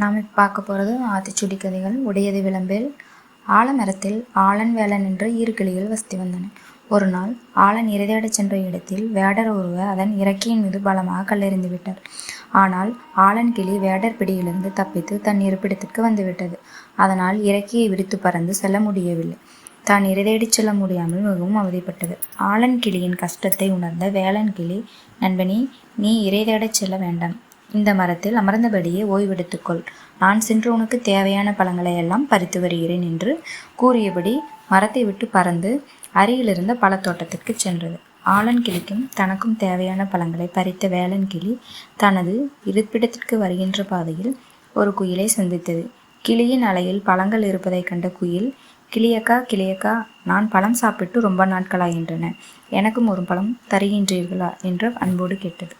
நாம் இப்போ பார்க்க போகிறது ஆத்திச்சூடி கதைகள் உடையது விளம்பில். ஆலமரத்தில் ஆலன் வேலன் என்ற இரு கிளிகள் வசித்து வந்தன. ஒரு நாள் ஆலன் இறைதேடச் சென்ற இடத்தில் வேடர் ஒருவர் அதன் இறக்கையின் மீது பலமாக கல்லெறிந்து விட்டார். ஆனால் ஆலன் கிளி வேடர் பிடியிலிருந்து தப்பித்து தன் இருப்பிடத்திற்கு வந்துவிட்டது அதனால் இறக்கையை விரித்து பறந்து செல்ல முடியவில்லை. தான் இறைதேடிச் செல்ல முடியாமல் மிகவும் அவதிப்பட்டது. ஆலன் கிளியின் கஷ்டத்தை உணர்ந்த வேளன் கிளி நண்பனி நீ இறைதேடச் செல்ல வேண்டாம். இந்த மரத்தில் அமர்ந்தபடியே ஓய்வெடுத்துக்கொள். நான் சென்று உனக்கு தேவையான பழங்களை எல்லாம் பறித்து வருகிறேன் என்று கூறியபடி மரத்தை விட்டு பறந்து அருகிலிருந்த பழத்தோட்டத்திற்கு சென்றது. ஆலன் கிளிக்கும் தனக்கும் தேவையான பழங்களை பறித்த வேலன் கிளி தனது இருப்பிடத்திற்கு வருகின்ற பாதையில் ஒரு குயிலை சந்தித்தது. கிளியின் அலையில் பழங்கள் இருப்பதைக் கண்ட குயில் கிளியக்கா கிளியக்கா நான் பழம் சாப்பிட்டு ரொம்ப நாட்களாகின்றன. எனக்கும் ஒரு பழம் தருகின்றீர்களா? என்று அன்போடு கேட்டது.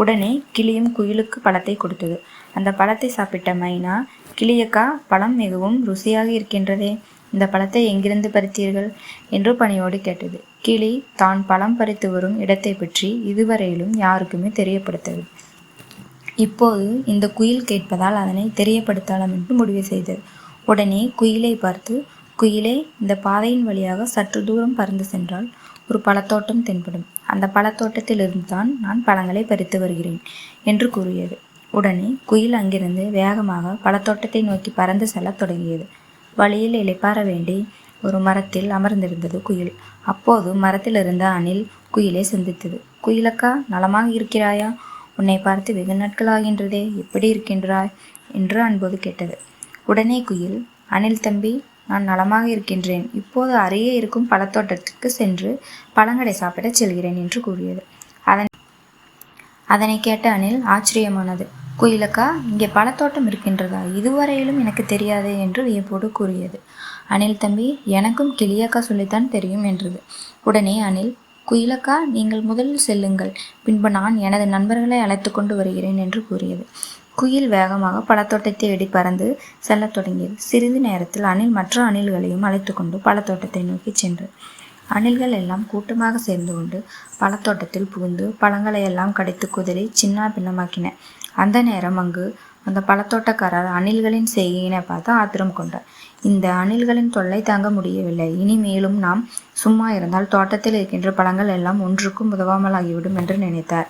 உடனே கிளியும் குயிலுக்கு பழத்தை கொடுத்தது. அந்த பழத்தை சாப்பிட்ட மைனா கிளியக்கா பழம் மிகவும் ருசியாக இருக்கின்றதே இந்த பழத்தை எங்கிருந்து பறித்தீர்கள்? என்று பணியோடு கேட்டது. கிளி தான் பழம் பறித்து வரும் இடத்தை பற்றி இதுவரையிலும் யாருக்குமே தெரியப்படுத்தது இப்போது இந்த குயில் கேட்பதால் அதனை தெரியப்படுத்தலாம் என்று முடிவு செய்தது. உடனே குயிலை பார்த்து குயிலே இந்த பாதையின் வழியாக சற்று தூரம் பறந்து சென்றால் ஒரு பழத்தோட்டம் தென்படும். அந்த பழத்தோட்டத்திலிருந்து தான் நான் பழங்களை பறித்து வருகிறேன் என்று கூறியது. உடனே குயில் அங்கிருந்து வேகமாக பழத்தோட்டத்தை நோக்கி பறந்து செல்லத் தொடங்கியது. வழியில் இலைப்பாற வேண்டி ஒரு மரத்தில் அமர்ந்திருந்தது குயில். அப்போது மரத்தில் இருந்த அணில் குயிலை சந்தித்தது. குயிலக்கா நலமாக இருக்கிறாயா? உன்னை பார்த்து வெகு நாட்களாகின்றதே. எப்படி இருக்கின்றாய்? என்று அன்போது கேட்டது. உடனே குயில் அணில் தம்பி நான் நலமாக இருக்கின்றேன். இப்போது அருகே இருக்கும் பழத்தோட்டத்துக்கு சென்று பழங்களை சாப்பிடச் செல்கிறேன் என்று கூறியது. அதன் அதனை கேட்ட அணில் ஆச்சரியமானது. குயிலக்கா இங்கே பழத்தோட்டம் இருக்கின்றதா? இதுவரையிலும் எனக்கு தெரியாது என்று வியப்போடு கூறியது. அணில் தம்பி எனக்கும் கிளியக்கா சொல்லித்தான் தெரியும் என்றது. உடனே அணில் குயிலக்கா நீங்கள் முதலில் செல்லுங்கள். பின்பு நான் எனது நண்பர்களை அழைத்து கொண்டு வருகிறேன் என்று கூறியது. குயில் வேகமாக பழத்தோட்டத்தை எடி பறந்து செல்லத் தொடங்கியது. சிறிது நேரத்தில் அணில் மற்ற அணில்களையும் அழைத்து கொண்டு பழத்தோட்டத்தை நோக்கி சென்று. அணில்கள் எல்லாம் கூட்டமாக சேர்ந்து கொண்டு பழத்தோட்டத்தில் புகுந்து பழங்களை எல்லாம் கடித்து குதிரை சின்ன பின்னமாக்கின. அந்த நேரம் அங்கு அந்த பழத்தோட்டக்காரர் அணில்களின் செய்கையினை பார்த்து ஆத்திரம் கொண்டார். இந்த அணில்களின் தொல்லை தாங்க முடியவில்லை. இனி மேலும் நாம் சும்மா இருந்தால் தோட்டத்தில் இருக்கின்ற பழங்கள் எல்லாம் ஒன்றுக்கும் உதவாமல் ஆகிவிடும் என்று நினைத்தார்.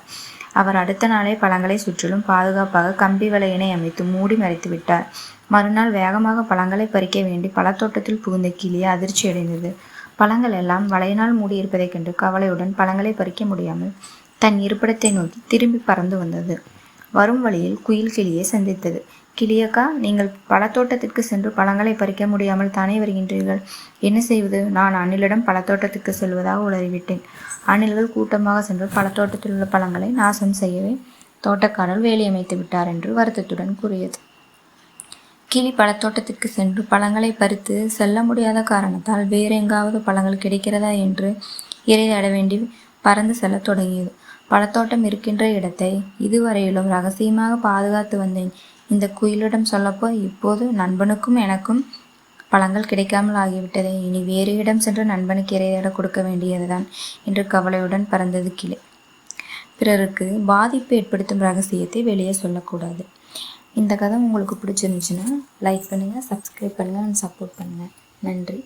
அவர் அடுத்த நாளே பழங்களை சுற்றிலும் பாதுகாப்பாக கம்பி வலையினை அமைத்து மூடி மறைத்து விட்டார். மறுநாள் வேகமாக பழங்களை பறிக்க வேண்டி பழத்தோட்டத்தில் புகுந்த கிளி அதிர்ச்சி அடைந்தது. பழங்கள் எல்லாம் வலையினால் மூடியிருப்பதைக் கண்டு கவலையுடன் பழங்களை பறிக்க முடியாமல் தன் இருப்பிடத்தை நோக்கி திரும்பி பறந்து வந்தது. வரும் வழியில் குயில் கிளியை சந்தித்தது. கிளியக்கா நீங்கள் பழத்தோட்டத்திற்கு சென்று பழங்களை பறிக்க முடியாமல் தானே வருகின்றீர்கள். என்ன செய்வது? நான் அணிலிடம் பழத்தோட்டத்திற்கு செல்வதாக உளறிவிட்டேன். அணில்கள் கூட்டமாக சென்று பழத்தோட்டத்தில் உள்ள பழங்களை நாசம் செய்யவே தோட்டக்காரர் வேலையமைத்து விட்டார் என்று வருத்தத்துடன் கூறியது. கிளி பழத்தோட்டத்திற்கு சென்று பழங்களை பறித்து செல்ல முடியாத காரணத்தால் வேறு எங்காவது பழங்கள் கிடைக்கிறதா என்று இறையாட வேண்டி பறந்து செல்லத் தொடங்கியது. பழத்தோட்டம் இருக்கின்ற இடத்தை இதுவரையிலும் ரகசியமாக பாதுகாத்து வந்தேன். இந்த குயிலிடம் சொல்லப்போ இப்போது நண்பனுக்கும் எனக்கும் பழங்கள் கிடைக்காமல் ஆகிவிட்டதே. இனி வேறு இடம் சென்று நண்பனுக்கு இறையிட கொடுக்க வேண்டியதுதான் என்று கவலையுடன் பறந்தது கிளி. பிறருக்கு பாதிப்பு ஏற்படுத்தும் ரகசியத்தை வெளியே சொல்லக்கூடாது. இந்த கதை உங்களுக்கு பிடிச்சிருந்துச்சுன்னா லைக் பண்ணுங்கள் சப்ஸ்கிரைப் பண்ணுங்கள் அண்ட் சப்போர்ட் பண்ணுங்கள் நன்றி.